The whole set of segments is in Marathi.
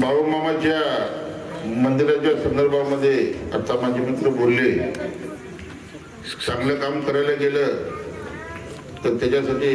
बाळूमामाच्या मंदिराच्या संदर्भामध्ये आता माझे मित्र बोलले. चांगलं काम करायला गेलं तर त्याच्यासाठी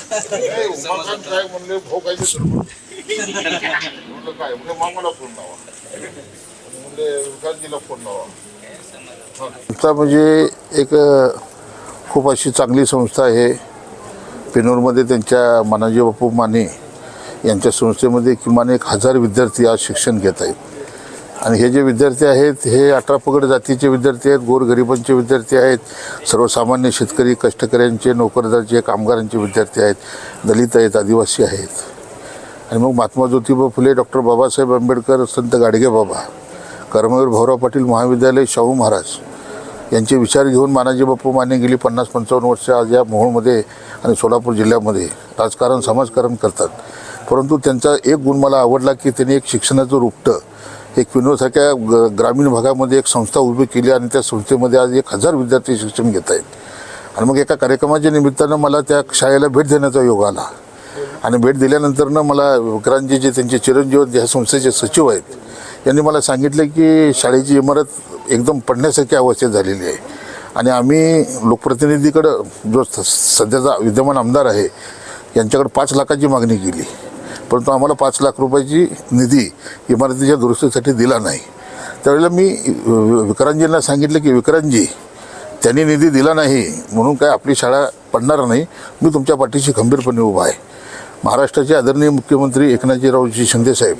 उमाकांत काय म्हणले भाऊ काय म्हणलं काय म्हणजे मामाला फोन लावा. म्हणजे विकासजीला फोन लावा. संस्था म्हणजे एक खूप अशी चांगली संस्था आहे. पेनूरमध्ये त्यांच्या मानाजी बापू माने यांच्या संस्थेमध्ये किमान एक हजार विद्यार्थी आज शिक्षण घेत आहेत. आणि हे जे विद्यार्थी आहेत हे अठरा पगड जातीचे विद्यार्थी आहेत गोरगरिबांचे विद्यार्थी आहेत सर्वसामान्य शेतकरी कष्टकऱ्यांचे नोकरदारचे कामगारांचे विद्यार्थी आहेत दलित आहेत आदिवासी आहेत. आणि मग महात्मा ज्योतिबा फुले डॉक्टर बाबासाहेब आंबेडकर संत गाडगे बाबा कर्मवीर भाऊराव पाटील महाविद्यालय शाहू महाराज यांचे विचार घेऊन मानाजी बापू माने गेली पन्नास पंचावन्न वर्ष आज या मोहोळमध्ये आणि सोलापूर जिल्ह्यामध्ये राजकारण समाजकारण करतात. परंतु त्यांचा एक गुण मला आवडला की त्यांनी एक शिक्षणाचं रुपटं एक पिनोसारख्या ग ग्रामीण भागामध्ये एक संस्था उभी केली आणि त्या संस्थेमध्ये आज एक हजार विद्यार्थी शिक्षण घेत आहेत. आणि मग एका कार्यक्रमाच्या निमित्तानं मला त्या शाळेला भेट देण्याचा योग आला. आणि भेट दिल्यानंतरनं मला विक्रांतजी जे त्यांचे चिरंजीव ह्या संस्थेचे सचिव आहेत यांनी मला सांगितलं की शाळेची इमारत एकदम पडण्यासारखी अवस्थेत झालेली आहे. आणि आम्ही लोकप्रतिनिधीकडं जो स- सध्याचा विद्यमान आमदार आहे यांच्याकडे पाच लाखाची मागणी केली. परंतु आम्हाला पाच लाख रुपयाची निधी इमारतीच्या दुरुस्तीसाठी दिला नाही. त्यावेळेला मी विक्रांजींना विक्रांतजींना सांगितलं की विक्रांतजी त्यांनी निधी दिला नाही म्हणून काय आपली शाळा पडणार नाही? मी तुमच्या पाठीशी खंबीरपणे उभा आहे. महाराष्ट्राचे आदरणीय मुख्यमंत्री एकनाथजीरावजी शिंदेसाहेब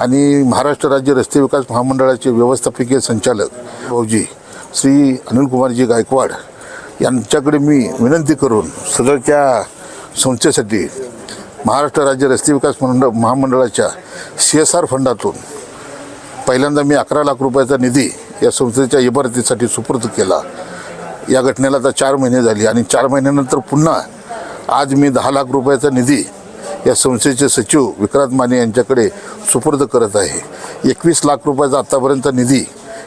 आणि महाराष्ट्र राज्य रस्ते विकास महामंडळाचे व्यवस्थापकीय संचालक भाऊजी श्री अनिलकुमारजी गायकवाड यांच्याकडे मी विनंती करून सदरच्या संस्थेसाठी महाराष्ट्र राज्य रस्ते विकास मंडळ महामंडळाच्या सी एस आर फंडातून पहिल्यांदा मी अकरा लाख रुपयाचा निधी या संस्थेच्या इमारतीसाठी सुपूर्द केला. या घटनेला आता चार महिने झाली आणि चार महिन्यानंतर पुन्हा आज मी दहा लाख रुपयाचा निधी या संस्थेचे सचिव विक्रांत माने यांच्याकडे सुपूर्द करत आहे. एकवीस लाख रुपयाचा आत्तापर्यंत निधी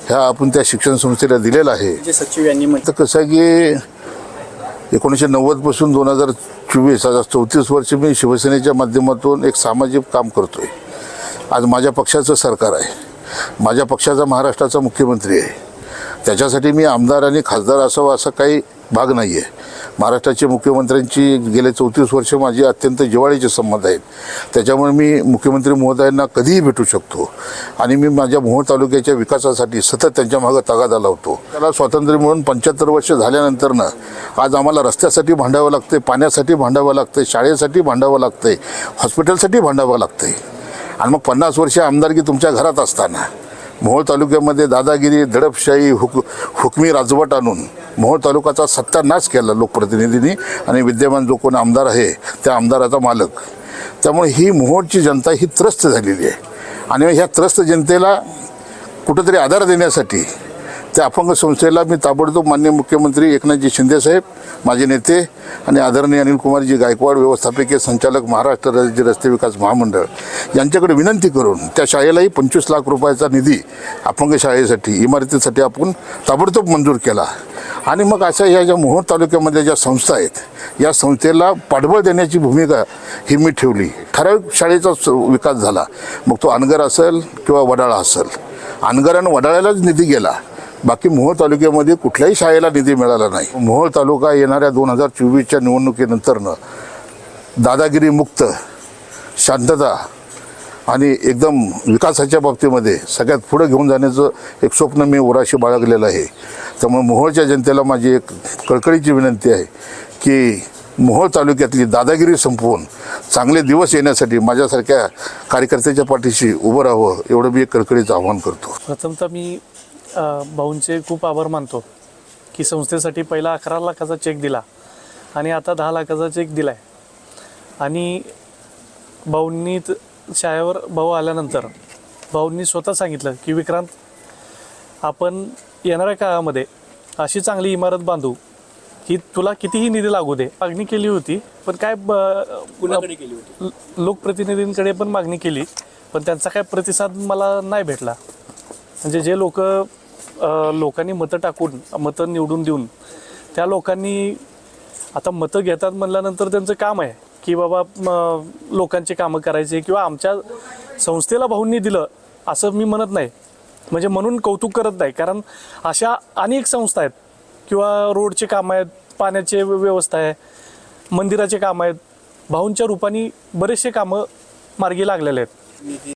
ह्या आपण त्या शिक्षण संस्थेला दिलेला आहे. सचिव यांनी म्हटलं तर कसं की एकोणीसशे नव्वदपासून दोन हजार चोवीस आज चौतीस वर्ष मी शिवसेनेच्या माध्यमातून एक सामाजिक काम करतो आहे आज माझ्या पक्षाचं सरकार आहे. माझ्या पक्षाचा महाराष्ट्राचा मुख्यमंत्री आहे. त्याच्यासाठी मी आमदार आणि खासदार असावं असा काही भाग नाही आहे महाराष्ट्राचे मुख्यमंत्र्यांची गेले चौतीस वर्ष माझी अत्यंत जिव्हाळीचे संबंध आहेत. त्याच्यामुळे मी मुख्यमंत्री महोदयांना कधीही भेटू शकतो. आणि मी माझ्या मोहोळ तालुक्याच्या विकासासाठी सतत त्यांच्या मागं तगादा लावतो. त्याला स्वातंत्र्य मिळून पंच्याहत्तर वर्ष झाल्यानंतरनं आज आम्हाला रस्त्यासाठी भांडावं लागतं पाण्यासाठी भांडावं लागतं शाळेसाठी भांडावं लागतं हॉस्पिटलसाठी भांडावं लागतं आणि मग पन्नास वर्ष आमदारकी तुमच्या घरात असताना. मोहोळ तालुक्यामध्ये दादागिरी दडपशाही हुक हुकमी राजवट आणून मोहोळ तालुक्याचा सत्यानाश केला लोकप्रतिनिधींनी आणि विद्यमान जो कोण आमदार आहे त्या आमदाराचा मालक. त्यामुळे ही मोहोळची जनता ही त्रस्त झालेली आहे. आणि ह्या त्रस्त जनतेला कुठंतरी आधार देण्यासाठी त्या अपंग संस्थेला मी ताबडतोब मान्य मुख्यमंत्री एकनाथजी शिंदेसाहेब माझे नेते आणि आदरणीय अनिल कुमारजी गायकवाड व्यवस्थापकीय संचालक महाराष्ट्र राज्य रस्ते विकास महामंडळ यांच्याकडे विनंती करून त्या शाळेलाही पंचवीस लाख रुपयाचा निधी अपंग शाळेसाठी इमारतीसाठी आपण ताबडतोब मंजूर केला. आणि मग अशा ह्या ज्या मोहोळ तालुक्यामध्ये ज्या संस्था आहेत या संस्थेला पाठबळ देण्याची भूमिका ही मी ठेवली. ठराविक शाळेचा स- विकास झाला. मग तो अनगर असेल किंवा वडाळा असेल. अनगर आणि वडाळ्यालाच निधी गेला. बाकी मोहोळ तालुक्यामध्ये कुठल्याही शाळेला निधी मिळाला नाही. मोहोळ तालुका येणाऱ्या दोन हजार चोवीसच्या निवडणुकीनंतरनं दादागिरी मुक्त शांतता आणि एकदम विकासाच्या बाबतीमध्ये सगळ्यात पुढे घेऊन जाण्याचं एक स्वप्न मी उराशी बाळगलेलं आहे. त्यामुळे मोहोळच्या जनतेला माझी एक कळकळीची विनंती आहे की मोहोळ तालुक्यातली दादागिरी संपवून चांगले दिवस येण्यासाठी माझ्यासारख्या कार्यकर्त्याच्या पाठीशी उभं राहावं एवढं मी एक कळकळीचं आव्हान करतो. प्रथमतः मी भाऊंचे खूप आभार मानतो की संस्थेसाठी पहिला अकरा लाखाचा चेक दिला आणि आता दहा लाखाचा चेक दिला आहे आणि भाऊंनी शाळेवर भाऊ आल्यानंतर भाऊंनी स्वतः सांगितलं की विक्रांत आपण येणाऱ्या काळामध्ये अशी चांगली इमारत बांधू. की तुला कितीही निधी लागू दे. मागणी केली होती पण काय केली होती? लोकप्रतिनिधींकडे पण मागणी केली पण त्यांचा काय प्रतिसाद मला नाही भेटला. म्हणजे जे लोक लोकांनी मतं टाकून मतं निवडून देऊन त्या लोकांनी आता मतं घेतात म्हणल्यानंतर त्यांचं काम आहे की बाबा लोकांचे कामं करायचे किंवा आमच्या संस्थेला भाऊंनी दिलं असं मी म्हणत नाही. म्हणजे म्हणून कौतुक करत नाही. कारण अशा अनेक संस्था आहेत किंवा रोडचे कामं आहेत पाण्याचे व्यवस्था आहे मंदिराचे कामं आहेत. भाऊंच्या रूपाने बरेचसे कामं मार्गी लागलेले आहेत.